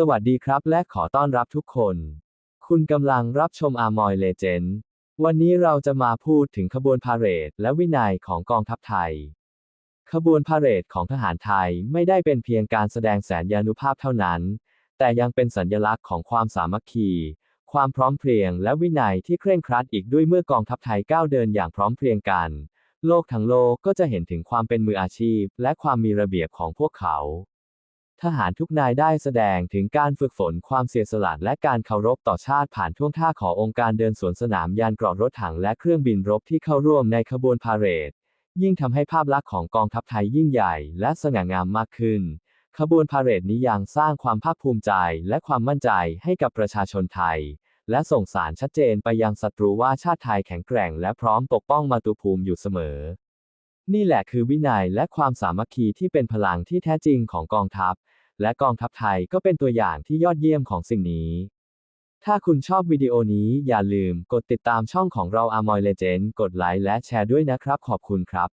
สวัสดีครับและขอต้อนรับทุกคน คุณกำลังรับชมอามอยเลเจนด์วันนี้เราจะมาพูดถึงขบวนพาเหรดและวินัยของกองทัพไทย ขบวนพาเหรดของทหารไทยไม่ได้เป็นเพียงการแสดงแสนยานุภาพเท่านั้น แต่ยังเป็นสัญลักษณ์ของความสามัคคี ความพร้อมเพรียงและวินัยที่เคร่งครัดอีกด้วยเมื่อกองทัพไทยก้าวเดินอย่างพร้อมเพรียงกัน โลกทั้งโลกก็จะเห็นถึงความเป็นมืออาชีพ และความมีระเบียบของพวกเขา ทหารทุกนายได้แสดงถึงการฝึกฝนความเสียสละและการเคารพต่อชาติผ่านท่วงท่าขององค์การเดินสวนสนามยานเกราะรถถังและเครื่องบินรบที่เข้าร่วมในขบวนพาเหรด ยิ่งทำให้ภาพลักษณ์ของกองทัพไทยยิ่งใหญ่และสง่างามมากขึ้น ขบวนพาเหรดนี้ยังสร้างความภาคภูมิใจและความมั่นใจให้กับประชาชนไทย และส่งสารชัดเจนไปยังศัตรูว่าชาติไทยแข็งแกร่งและพร้อมปกป้องมาตุภูมิอยู่เสมอ นี่แหละคือวินัยและความสามัคคีที่เป็นพลังที่แท้จริงของกองทัพ และกองทัพไทยก็เป็นตัวอย่างที่ยอดเยี่ยมของสิ่งนี้ ถ้าคุณชอบวิดีโอนี้อย่าลืมกดติดตามช่องของเรา Amoy Legend กดไลค์และแชร์ด้วยนะครับ ขอบคุณครับ